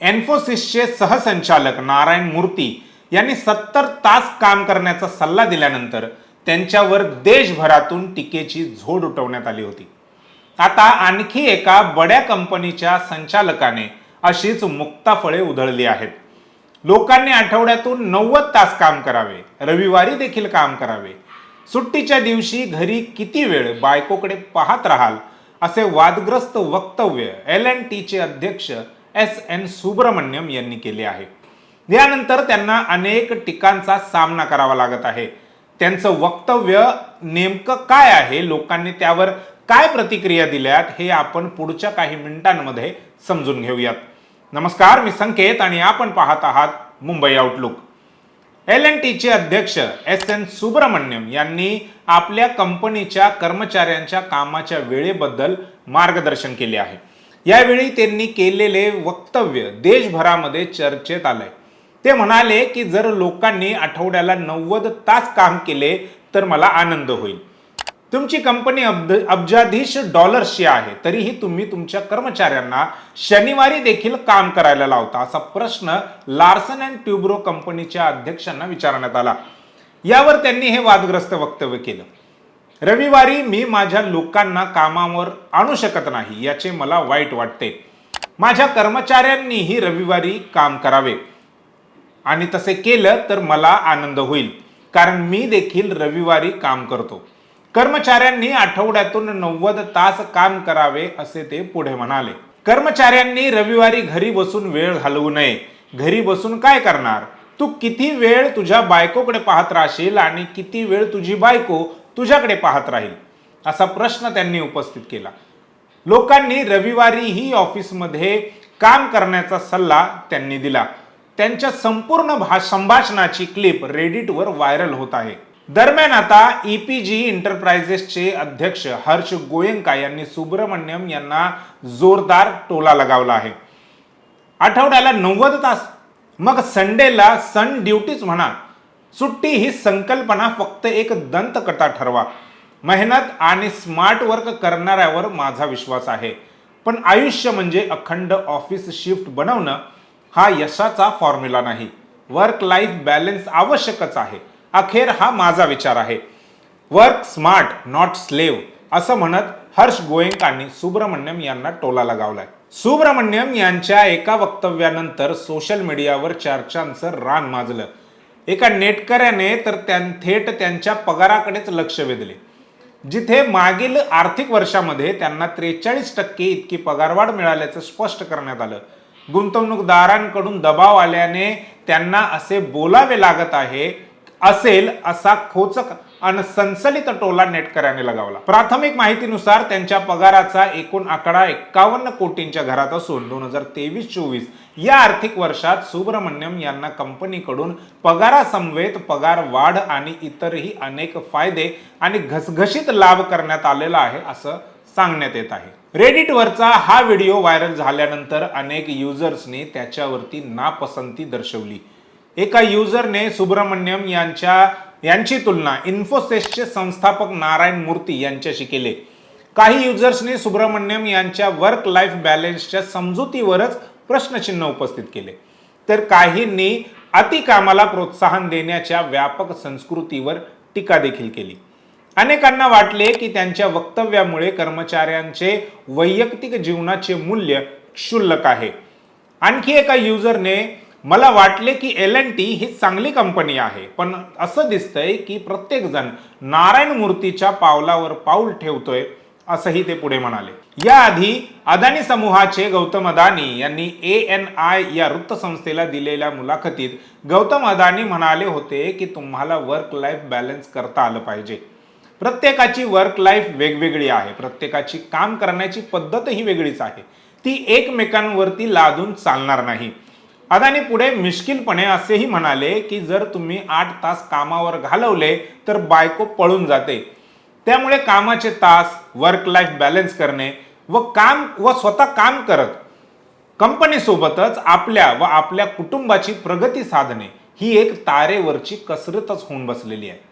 एन्फोसिसचे सहसंचालक नारायण मूर्ती यांनी सत्तर तास काम करण्याचा सल्ला दिल्यानंतर त्यांच्यावर देशभरातून टीकेची झोड उठवण्यात आली होती. आता आणखी एका बड्या कंपनीच्या संचालकाने अशीच मुक्ताफळे उधळली आहेत. लोकांनी आठवड्यातून नव्वद तास काम करावे रविवारी देखील काम करावे. सुट्टीच्या दिवशी घरी किती वेळ बायकोकडे पाहत राहाल असे वादग्रस्त वक्तव्य एल एन टीचे अध्यक्ष एस एन सुब्रमण्यम यांनी केले आहे. यानंतर त्यांना अनेक टीकांचा सामना करावा लागत आहे. त्यांचं वक्तव्य नेमकं काय आहे? लोकांनी त्यावर काय प्रतिक्रिया दिल्यात? हे आपण पुढच्या काही मिनिटांमध्ये समजून घेऊयात. नमस्कार मी संकेत आणि आपण पाहत आहात मुंबई आउटलुक एल एन टीचे अध्यक्ष एस एन सुब्रमण्यम यांनी आपल्या कंपनीच्या कर्मचाऱ्यांच्या कामाच्या वेळेबद्दल मार्गदर्शन केले आहे. यावेळी त्यांनी केलेले वक्तव्य देशभरामध्ये चर्चेत आलंय. ते म्हणाले की जर लोकांनी आठवड्याला नव्वद तास काम केले तर मला आनंद होईल. तुमची कंपनी अब्द अब्जाधीश डॉलर्सची आहे तरीही तुम्ही तुमच्या कर्मचाऱ्यांना शनिवारी देखील काम करायला लावता असा प्रश्न लार्सन अँड ट्युब्रो कंपनीच्या अध्यक्षांना विचारण्यात आला. यावर त्यांनी हे वादग्रस्त वक्तव्य केलं. रविवारी मी माझ्या लोकांना कामावर आणू शकत नाही याचे मला वाईट वाटते. माझ्या कर्मचाऱ्यांनीही रविवारी काम करावे. आणि तसे केलं तर मला आनंद होईल कारण मी देखील रविवारी काम करतो. कर्मचाऱ्यांनी आठवड्यातून नव्वद तास काम करावे असे ते पुढे म्हणाले. कर्मचाऱ्यांनी रविवारी घरी बसून वेळ घालवू नये. घरी बसून काय करणार? तू किती वेळ तुझ्या बायकोकडे पाहत राहशील आणि किती वेळ तुझी बायको तुझ्याकडे पाहत राहील. असा प्रश्न त्यांनी उपस्थित केला. लोकांनी रविवारीही ऑफिसमध्ये काम करण्याचा सल्ला त्यांनी दिला. त्यांच्या संपूर्ण भा संभाषणाची क्लिप रेडिटवर व्हायरल होत आहे. दरम्यान आता ई पी जी एंटरप्राइजेसचे अध्यक्ष हर्ष गोयंका यांनी सुब्रमण्यम यांना जोरदार टोला लगावला आहे. आठवड्याला नव्वद तास. मग संडेला सन ड्युटीच म्हणा सुट्टी ही संकल्पना फक्त एक दंतकथा ठरवा. मेहनत आणि स्मार्ट वर्क करणाऱ्यावर माझा विश्वास आहे. पण आयुष्य म्हणजे अखंड ऑफिस शिफ्ट बनवणं हा यशाचा फॉर्म्युला नाही. वर्क लाईफ बॅलन्स आवश्यकच आहे. अखेर हा माझा विचार आहे. वर्क स्मार्ट नॉट स्लेव असं म्हणत हर्ष गोयंकांनी सुब्रमण्यम यांना टोला लगावलाय. सुब्रमण्यम यांच्या एका वक्तव्यानंतर सोशल मीडियावर चर्चांचं रान माजलं. एका नेटकऱ्याने तर त्यां थेट त्यांच्या पगाराकडेच लक्ष वेधले. जिथे मागील आर्थिक वर्षामध्ये त्यांना त्रेचाळीस टक्के इतकी पगारवाढ मिळाल्याचं स्पष्ट करण्यात आलं. गुंतवणूकदारांकडून दबाव आल्याने त्यांना असे बोलावे लागत आहे असेल असा खोचक आणि सनसलित टोला नेटकऱ्याने लगावला. प्राथमिक माहितीनुसार त्यांच्या पगाराचा एकूण आकडा एक्कावन्न कोटींच्या घरात असून दोन हजार तेवीस चोवीस या आर्थिक वर्षात सुब्रमण्यम यांना कंपनीकडून पगारासमवेत पगार वाढ आणि इतरही अनेक फायदे आणि घसघशीत लाभ करण्यात आलेला आहे असं सांगण्यात येत आहे. रेडिटवरचा हा व्हिडिओ व्हायरल झाल्यानंतर अनेक युजर्सनी त्याच्यावरती नापसंती दर्शवली. एका युजरने सुब्रमण्यम यांच्या यांची तुलना इन्फोसिसचे संस्थापक नारायण मूर्ती यांच्याशी केले. काही युजर्सने सुब्रमण्यम यांच्या वर्क लाईफ बॅलेन्सच्या समजुतीवरच प्रश्नचिन्ह उपस्थित केले. तर काहींनी अतिकामाला प्रोत्साहन देण्याच्या व्यापक संस्कृतीवर टीका देखील केली. अनेकांना वाटले की त्यांच्या वक्तव्यामुळे कर्मचाऱ्यांचे वैयक्तिक जीवनाचे मूल्य क्षुल्लक आहे. आणखी एका युजरने मला वाटले की एल एन टी ही चांगली कंपनी आहे पण असं दिसतंय की प्रत्येकजण नारायण मूर्तीच्या पावलावर पाऊल ठेवतोय असंही ते पुढे म्हणाले. याआधी अदानी समूहाचे गौतम अदानी यांनी ए एन आय या वृत्तसंस्थेला दिलेल्या मुलाखतीत गौतम अदानी म्हणाले होते की तुम्हाला वर्क लाईफ बॅलन्स करता आलं पाहिजे. प्रत्येकाची वर्क लाईफ वेगवेगळी आहे प्रत्येकाची काम करण्याची पद्धतही वेगळीच आहे. ती एकमेकांवरती लादून चालणार नाही. अदानी पुढे मिश्किलपणे असेही म्हणाले की जर तुम्ही आठ तास कामावर घालवले तर बायको पळून जाते. त्यामुळे कामाचे तास वर्क लाईफ बॅलन्स करणे व काम व स्वतः काम करत कंपनीसोबतच आपल्या व आपल्या कुटुंबाची प्रगती साधणे ही एक तारेवरची कसरतच होऊन बसलेली आहे.